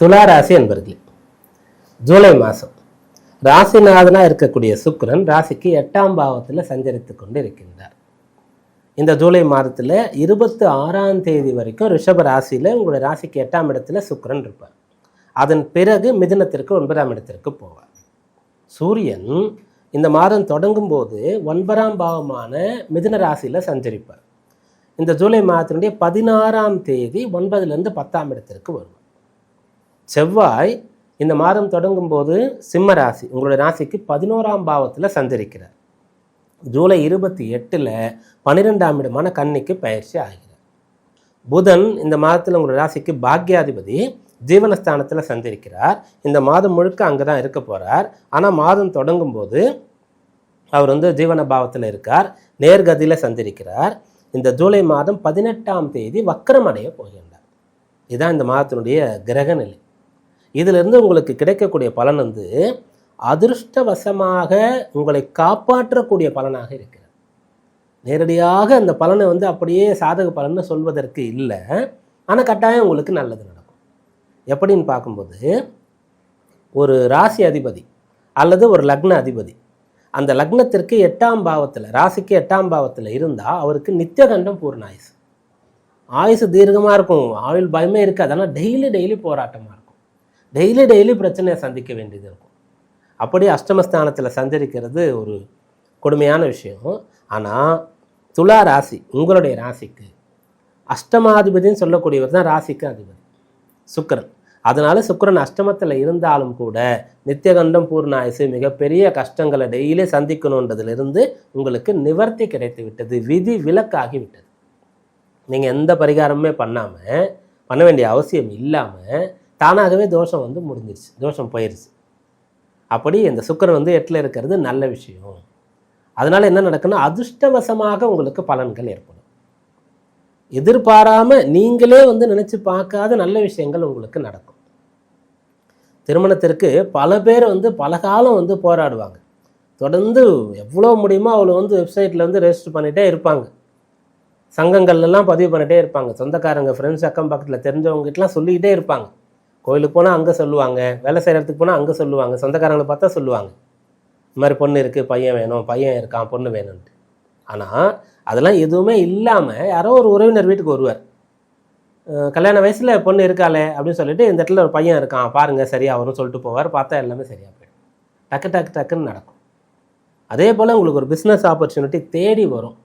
துலா ராசி என்பர்களே ஜூலை மாதம் ராசிநாதனாக இருக்கக்கூடிய சுக்கரன் ராசிக்கு எட்டாம் பாவத்தில் சஞ்சரித்து கொண்டு இருக்கின்றார் இந்த ஜூலை மாதத்தில் இருபத்தி ஆறாம் தேதி வரைக்கும் ரிஷப ராசியில் உங்களுடைய ராசிக்கு எட்டாம் இடத்துல சுக்கிரன் இருப்பார். அதன் பிறகு மிதுனத்திற்கு ஒன்பதாம் இடத்திற்கு போவார். சூரியன் இந்த மாதம் தொடங்கும் போது ஒன்பதாம் பாவமான மிதுன ராசியில் சஞ்சரிப்பார். இந்த ஜூலை மாதத்தினுடைய பதினாறாம் தேதி ஒன்பதுலேருந்து பத்தாம் இடத்திற்கு வரும் செவ்வாய் இந்த மாதம் தொடங்கும் போது சிம்ம ராசி உங்களுடைய ராசிக்கு பதினோராம் பாவத்தில் சஞ்சரிக்கிறார். ஜூலை இருபத்தி எட்டில் பன்னிரெண்டாம் இடமான கன்னிக்கு பயிற்சி ஆகிறார். புதன் இந்த மாதத்தில் உங்களுடைய ராசிக்கு பாக்யாதிபதி ஜீவனஸ்தானத்தில் சந்திருக்கிறார் இந்த மாதம் முழுக்க அங்கே தான் இருக்க போகிறார் ஆனால் மாதம் தொடங்கும் போது அவர் வந்து ஜீவன பாவத்தில் இருக்கார். நேர்கதியில் சந்திருக்கிறார் இந்த ஜூலை மாதம் பதினெட்டாம் தேதி வக்கரம் அடைய போகின்றார். இதுதான் இந்த மாதத்தினுடைய கிரக நிலை இதிலிருந்து உங்களுக்கு கிடைக்கக்கூடிய பலன் வந்து அதிர்ஷ்டவசமாக உங்களை காப்பாற்றக்கூடிய பலனாக இருக்கிறது. நேரடியாக அந்த பலனை வந்து அப்படியே சாதக பலன்னு சொல்வதற்கு இல்லை. ஆனால் கட்டாயம் உங்களுக்கு நல்லது நடக்கும். எப்படின்னு பார்க்கும்போது ஒரு ராசி அதிபதி அல்லது ஒரு லக்ன அதிபதி அந்த லக்னத்திற்கு எட்டாம் பாவத்தில் ராசிக்கு எட்டாம் பாவத்தில் இருந்தால் அவருக்கு நித்தியகண்டம் பூர்ண ஆயுசு. ஆயுசு தீர்க்கமாக இருக்கும். ஆயுள் பயமே இருக்காது. ஆனால் டெய்லி டெய்லி போராட்டமாக இருக்கும். டெய்லி டெய்லி பிரச்சனையை சந்திக்க வேண்டியது இருக்கும். அப்படி அஷ்டமஸ்தானத்தில் சஞ்சரிக்கிறது ஒரு கொடுமையான விஷயம். ஆனால் துலா ராசி உங்களுடைய ராசிக்கு அஷ்டமாதிபதின்னு சொல்லக்கூடியவர் தான் ராசிக்கு அதிபதி. சுக்கரன். அதனால் சுக்கரன் அஷ்டமத்தில் இருந்தாலும் கூட நித்தியகண்டம் பூர்ணாயுசு மிகப்பெரிய கஷ்டங்களை டெய்லி சந்திக்கணுன்றதுலேருந்து உங்களுக்கு நிவர்த்தி கிடைத்து விட்டது விதி விலக்காகி விட்டது. நீங்கள் எந்த பரிகாரமுமே பண்ணாமல் பண்ண வேண்டிய அவசியம் இல்லாமல் தானாகவே தோஷம் வந்து முடிஞ்சிருச்சு. தோஷம் போயிடுச்சு அப்படி இந்த சுக்கரன் வந்து எட்டில் இருக்கிறது நல்ல விஷயம். அதனால் என்ன நடக்குன்னா அதிர்ஷ்டவசமாக உங்களுக்கு பலன்கள் ஏற்படும். எதிர்பாராமல் நீங்களே வந்து நினச்சி பார்க்காத நல்ல விஷயங்கள் உங்களுக்கு நடக்கும். திருமணத்திற்கு பல பேர் வந்து பல காலம் வந்து போராடுவாங்க. தொடர்ந்து எவ்வளோ முடியுமோ அவ்வளோ வந்து வெப்சைட்டில் வந்து ரெஜிஸ்டர் பண்ணிகிட்டே இருப்பாங்க. சங்கங்கள்லாம் பதிவு பண்ணிகிட்டே இருப்பாங்க. சொந்தக்காரங்க ஃப்ரெண்ட்ஸ் அக்கம் பக்கத்தில் தெரிஞ்சவங்ககிட்டலாம் சொல்லிக்கிட்டே இருப்பாங்க. கோயிலுக்கு போனால் அங்கே சொல்லுவாங்க வேலை செய்கிற இடத்துக்கு போனால் அங்கே சொல்லுவாங்க சொந்தக்காரங்களை பார்த்தா சொல்லுவாங்க. இந்த மாதிரி பொண்ணு இருக்குது பையன் வேணும் பையன் இருக்கான் பொண்ணு வேணும்ன்ட்டு. ஆனால் அதெல்லாம் எதுவுமே இல்லாமல் யாரோ ஒரு உறவினர் வீட்டுக்கு வருவார். கல்யாண வயசில் பொண்ணு இருக்காளே அப்படின்னு சொல்லிட்டு இந்த இடத்துல ஒரு பையன் இருக்கான் பாருங்கள் சரியாக வரும்னு சொல்லிட்டு போவார் பார்த்தா எல்லாமே சரியாக போயிடும். டக்கு டக்கு டக்குன்னு நடக்கும். அதே போல் உங்களுக்கு ஒரு பிஸ்னஸ் ஆப்பர்ச்சுனிட்டி தேடி வரும்.